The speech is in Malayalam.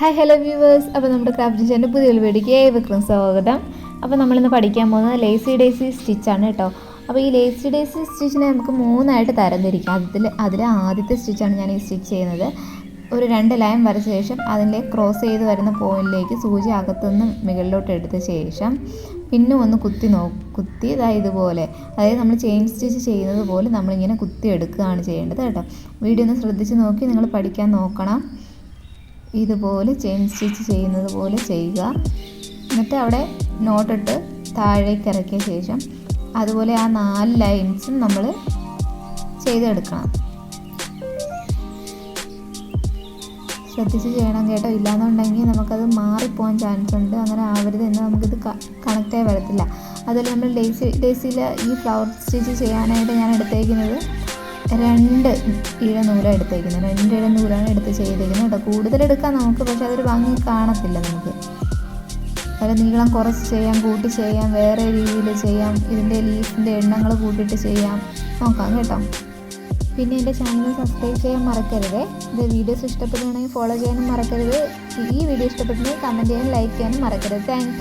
ഹായ് ഹലോ വ്യൂവേഴ്സ് അപ്പോൾ നമ്മുടെ ക്രാഫ്റ്റ് ഡിസൈന്റെ പുതിയ വീഡിയോയ്ക്ക് ഏവർക്കും സ്വാഗതം. അപ്പോൾ നമ്മളിന്ന് പഠിക്കാൻ പോകുന്നത് ലേസി ഡേസി സ്റ്റിച്ചാണ് കേട്ടോ. അപ്പോൾ ഈ ലേസി ഡേസി സ്റ്റിച്ചിനെ നമുക്ക് മൂന്നായിട്ട് തരംതിരിക്കാം. അതിൽ അതിൽ ആദ്യത്തെ സ്റ്റിച്ചാണ് ഞാൻ ഈ സ്റ്റിച്ച് ചെയ്യുന്നത്. ഒരു രണ്ട് ലൈൻ വരച്ച ശേഷം അതിന്റെ ക്രോസ് ചെയ്ത് വരുന്ന പോയിന്റിലേക്ക് സൂചി അകത്തുനിന്ന് മുകളിലോട്ട് എടുത്ത ശേഷം പിന്നെ ഒന്ന് കുത്തി നോ കുത്തി ഇതാ ഇതുപോലെ. അതായത് നമ്മൾ ചെയിൻ സ്റ്റിച്ച് ചെയ്യുന്നത് പോലെ നമ്മളിങ്ങനെ കുത്തി എടുക്കുകയാണ് ചെയ്യേണ്ടത് കേട്ടോ. വീഡിയോ ഒന്ന് ശ്രദ്ധിച്ച് നോക്കി നിങ്ങൾ പഠിക്കാൻ നോക്കണം. ഇതുപോലെ ചെയിൻ സ്റ്റിച്ച് ചെയ്യുന്നത് പോലെ ചെയ്യുക. എന്നിട്ട് അവിടെ നോട്ടിട്ട് താഴേക്ക് ഇറക്കിയ ശേഷം അതുപോലെ ആ നാല് ലൈൻസും നമ്മൾ ചെയ്തെടുക്കണം. ശ്രദ്ധിച്ച് ചെയ്യണം കേട്ടോ. ഇല്ലാന്നുണ്ടെങ്കിൽ നമുക്കത് മാറിപ്പോകാൻ ചാൻസ് ഉണ്ട്. അങ്ങനെ ആവരുത് എന്ന് നമുക്കിത് കണക്റ്റായി വരത്തില്ല. അതുപോലെ നമ്മൾ ഡേസി ഡേസിയിൽ ഈ ഫ്ലവർ സ്റ്റിച്ച് ചെയ്യാനായിട്ട് ഞാൻ എടുത്തേക്കുന്നത് രണ്ട് ഇഴ നൂലാണ് എടുത്തേക്കുന്നത് രണ്ട് ഇഴ നൂലാണ് എടുത്ത് ചെയ്തേക്കുന്നത് കേട്ടോ. കൂടുതൽ എടുക്കാം നമുക്ക് പക്ഷെ അതൊരു ഭംഗി കാണത്തില്ല നമുക്ക്. അതിൽ നീളം കുറച്ച് ചെയ്യാം കൂട്ടി ചെയ്യാം വേറെ രീതിയിൽ ചെയ്യാം ഇതിന്റെ ലീഫിന്റെ എണ്ണങ്ങൾ കൂട്ടിയിട്ട് ചെയ്യാം. നോക്കാം കേട്ടോ. പിന്നെ എന്റെ ചാനൽ സബ്സ്ക്രൈബ് ചെയ്യാൻ മറക്കരുത്. ഇത് വീഡിയോസ് ഇഷ്ടപ്പെടുകയാണെങ്കിൽ ഫോളോ ചെയ്യാനും മറക്കരുത്. ഈ വീഡിയോ ഇഷ്ടപ്പെട്ടെങ്കിൽ കമന്റ് ചെയ്യാനും ലൈക്ക് ചെയ്യാനും മറക്കരുത്. താങ്ക്